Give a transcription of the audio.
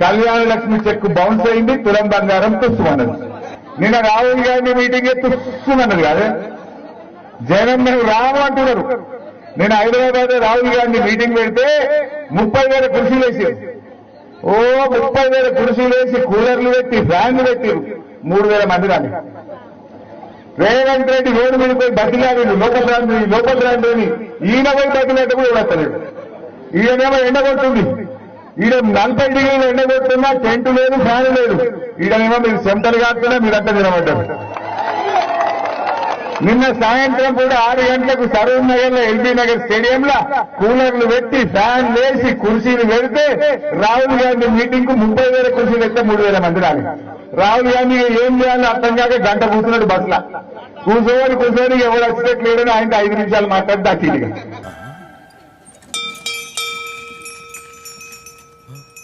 Kalyana Lakshmi check bounce అయింది తులం బంగారం తుస్సుమన్నది. నిన్న రాహుల్ గాంధీ మీటింగ్ తుస్సుమన్నది కాదే? జనం మేము రాము అంటున్నారు. నేను హైదరాబాద్ రాహుల్ గాంధీ మీటింగ్ పెడితే ముప్పై వేల కుర్చీలు వేసారు. ఓ ముప్పై వేల కుర్చీలు వేసి కూలర్లు పెట్టి ఫ్యాన్లు పెట్టారు మూడు వేల మంది రాని రేవంత్ రెడ్డి రోడ్డు మీద పోయి బతిలాడి లోకల్ రాండి లోకల్ రాండి ఈయన పోయి బతిలాట కూడా ఇవ్వలేదు ఈయనేమో ఎండగొడుతుంది ఈడ నలభై డిగ్రీలు ఎండ కొడుతున్నా టెంట్ లేదు ఫ్యాన్ లేదు. ఈయనేమో మీరు సెంటర్ కాకుండా మీరంతా నిలబడ్డారు నిన్న సాయంత్రం కూడా ఆరు గంటలకు సరూర్ నగర్లో ఎల్బీ నగర్ స్టేడియంలో కూలర్లు పెట్టి ఫ్యాన్ వేసి కుర్చీలు పెడితే రాహుల్ గాంధీ మీటింగ్కు ముప్పై వేల కుర్చీలు ఎత్తే మూడు వేల మంది రాలి. రాహుల్ గాంధీ ఏం చేయాలో అర్థం కాక గంట కూర్చున్నాడు బస్సులో. కూర్చోని కూర్చొని ఎవరు వచ్చినట్లేదని ఆయన ఐదు నిమిషాలు మాట్లాడి దాటిగా 嗯